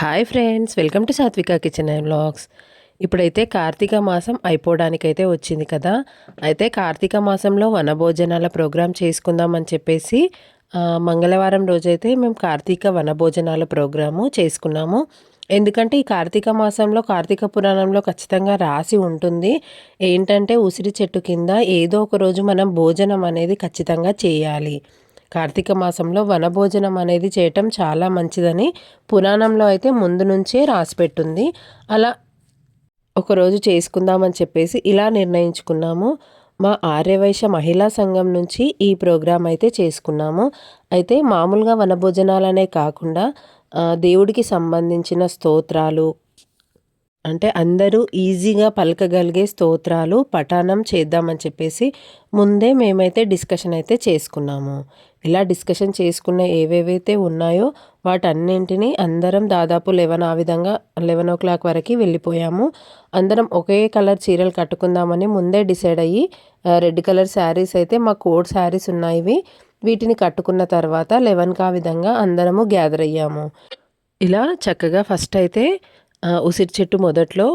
Hi friends welcome to Satvika kitchen and blogs ఇప్పుడైతే కార్తీక మాసం అయిపోవడానికైతే వచ్చింది కదా. అయితే కార్తీక మాసంలో వనభోజనాల ప్రోగ్రాం చేసుకుందామని చెప్పేసి మంగళవారం రోజైతే మేము కార్తీక వనభోజనాల ప్రోగ్రాము చేసుకున్నాము. ఎందుకంటే ఈ కార్తీక మాసంలో కార్తీక పురాణంలో ఖచ్చితంగా రాసి ఉంటుంది. ఏంటంటే ఉసిరి చెట్టు కింద ఏదో ఒక రోజు మనం భోజనం అనేది ఖచ్చితంగా చేయాలి. కార్తీక మాసంలో వనభోజనం అనేది చేయటం చాలా మంచిదని పురాణంలో అయితే ముందు నుంచే రాసిపెట్టుంది. అలా ఒకరోజు చేసుకుందామని చెప్పేసి ఇలా నిర్ణయించుకున్నాము. మా ఆర్యవైశ్య మహిళా సంఘం నుంచి ఈ ప్రోగ్రాం అయితే చేసుకున్నాము. అయితే మామూలుగా వనభోజనాలనే కాకుండా దేవుడికి సంబంధించిన స్తోత్రాలు అంటే అందరూ ఈజీగా పలకగలిగే స్తోత్రాలు పఠానం చేద్దామని చెప్పేసి ముందే మేమైతే డిస్కషన్ అయితే చేసుకున్నాము. ఇలా డిస్కషన్ చేసుకున్న ఏవేవైతే ఉన్నాయో వాటన్నింటినీ అందరం దాదాపు లెవెన్ ఆ విధంగా లెవెన్ ఓ క్లాక్ వరకు వెళ్ళిపోయాము అందరం ఒకే కలర్ చీరలు కట్టుకుందామని ముందే డిసైడ్ అయ్యి రెడ్ కలర్ శారీస్ అయితే మా కోడ్ శారీస్ ఉన్నాయి ఇవి. వీటిని కట్టుకున్న తర్వాత లెవెన్కి ఆ విధంగా అందరము గ్యాదర్ అయ్యాము ఇలా చక్కగా ఫస్ట్ అయితే ఉసిరి చెట్టు మొదట్లో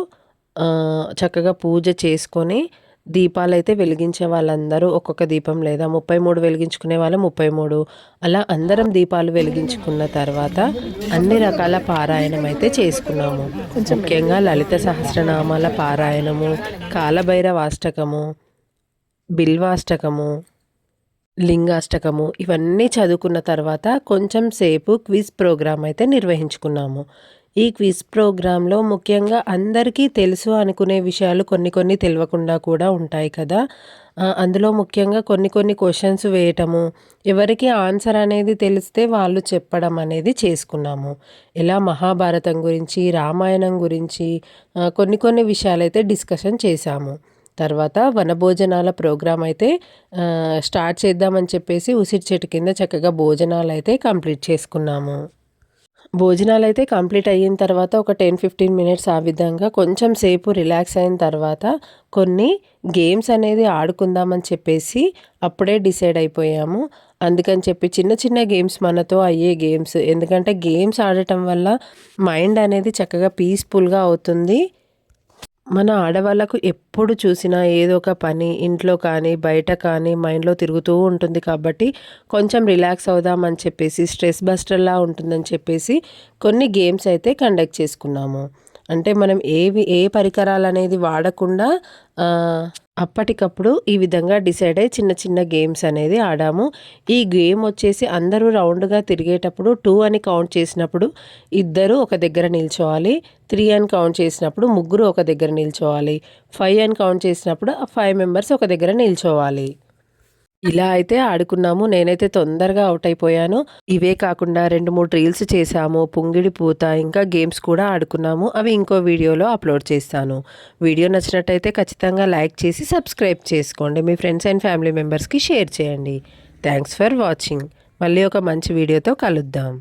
చక్కగా పూజ చేసుకొని దీపాలు అయితే వెలిగించే వాళ్ళందరూ ఒక్కొక్క దీపం లేదా ముప్పై మూడు వెలిగించుకునే వాళ్ళు ముప్పై మూడు. అలా అందరం దీపాలు వెలిగించుకున్న తర్వాత అన్ని రకాల పారాయణం అయితే చేసుకున్నాము. ముఖ్యంగా లలిత సహస్రనామాల పారాయణము కాలభైరవాష్టకము బిల్వాష్టకము లింగాష్టకము ఇవన్నీ చదువుకున్న తర్వాత కొంచెం సేపు క్విజ్ ప్రోగ్రాం అయితే నిర్వహించుకున్నాము. ఈ క్విజ్ ప్రోగ్రాంలో ముఖ్యంగా అందరికీ తెలుసు అనుకునే విషయాలు కొన్ని కొన్ని తెలియకుండా కూడా ఉంటాయి కదా. అందులో ముఖ్యంగా కొన్ని కొన్ని క్వశ్చన్స్ వేయటము ఎవరికి ఆన్సర్ అనేది తెలిస్తే వాళ్ళు చెప్పడం అనేది చేసుకున్నాము. ఇలా మహాభారతం గురించి రామాయణం గురించి కొన్ని కొన్ని విషయాలైతే డిస్కషన్ చేశాము. తర్వాత వనభోజనాల ప్రోగ్రాం అయితే స్టార్ట్ చేద్దామని చెప్పేసి ఉసిరి చెట్టు కింద చక్కగా భోజనాలు అయితే కంప్లీట్ చేసుకున్నాము. భోజనాలు అయితే కంప్లీట్ అయిన తర్వాత ఒక టెన్ ఫిఫ్టీన్ మినిట్స్ ఆ విధంగా కొంచెం సేపు రిలాక్స్ అయిన తర్వాత కొన్ని గేమ్స్ అనేది ఆడుకుందామని చెప్పేసి అప్పుడే డిసైడ్ అయిపోయాము. అందుకని చెప్పి చిన్న చిన్న గేమ్స్ మనతో అయ్యే గేమ్స్. ఎందుకంటే గేమ్స్ ఆడటం వల్ల మైండ్ అనేది చక్కగా పీస్ఫుల్గా అవుతుంది. మన ఆడవాళ్ళకు ఎప్పుడు చూసినా ఏదో ఒక పని ఇంట్లో కానీ బయట కానీ మైండ్లో తిరుగుతూ ఉంటుంది కాబట్టి కొంచెం రిలాక్స్ అవుదామని చెప్పేసి స్ట్రెస్ బస్టర్లా ఉంటుందని చెప్పేసి కొన్ని గేమ్స్ అయితే కండక్ట్ చేసుకున్నాము. అంటే మనం ఏవి ఏ పరికరాలు అనేది వాడకుండా అప్పటికప్పుడు ఈ విధంగా డిసైడ్ అయ్యి చిన్న చిన్న గేమ్స్ అనేది ఆడాము. ఈ గేమ్ వచ్చేసి అందరూ రౌండ్గా తిరిగేటప్పుడు టూ అని కౌంట్ చేసినప్పుడు ఇద్దరు ఒక దగ్గర నిల్చోవాలి త్రీ అని కౌంట్ చేసినప్పుడు ముగ్గురు ఒక దగ్గర నిల్చోవాలి ఫైవ్ అని కౌంట్ చేసినప్పుడు ఆ ఫైవ్ మెంబర్స్ ఒక దగ్గర నిల్చోవాలి. ఇలా అయితే ఆడుకున్నాము. నేనైతే తొందరగా అవుట్ అయిపోయాను. ఇవే కాకుండా రెండు మూడు రీల్స్ చేశాము. పుంగిడి పూత ఇంకా గేమ్స్ కూడా ఆడుకున్నాము. అవి ఇంకో వీడియోలో అప్లోడ్ చేస్తాను. వీడియో నచ్చినట్టయితే ఖచ్చితంగా లైక్ చేసి సబ్స్క్రైబ్ చేసుకోండి. మీ ఫ్రెండ్స్ అండ్ ఫ్యామిలీ మెంబర్స్కి షేర్ చేయండి. థ్యాంక్స్ ఫర్ వాచింగ్ మళ్ళీ ఒక మంచి వీడియోతో కలుద్దాం.